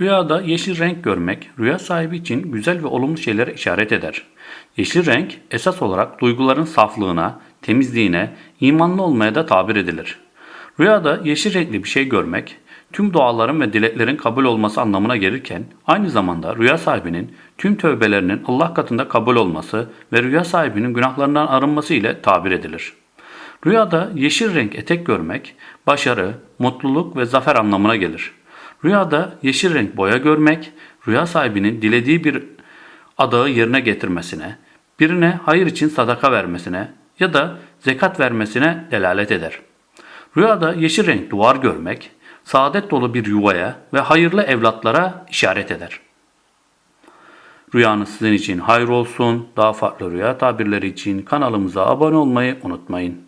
Rüyada yeşil renk görmek, rüya sahibi için güzel ve olumlu şeylere işaret eder. Yeşil renk esas olarak duyguların saflığına, temizliğine, imanlı olmaya da tabir edilir. Rüyada yeşil renkli bir şey görmek, tüm duaların ve dileklerin kabul olması anlamına gelirken, aynı zamanda rüya sahibinin tüm tövbelerinin Allah katında kabul olması ve rüya sahibinin günahlarından arınması ile tabir edilir. Rüyada yeşil renk etek görmek, başarı, mutluluk ve zafer anlamına gelir. Rüyada yeşil renk boya görmek, rüya sahibinin dilediği bir adağı yerine getirmesine, birine hayır için sadaka vermesine ya da zekat vermesine delalet eder. Rüyada yeşil renk duvar görmek, saadet dolu bir yuvaya ve hayırlı evlatlara işaret eder. Rüyanız sizin için hayır olsun. Daha farklı rüya tabirleri için kanalımıza abone olmayı unutmayın.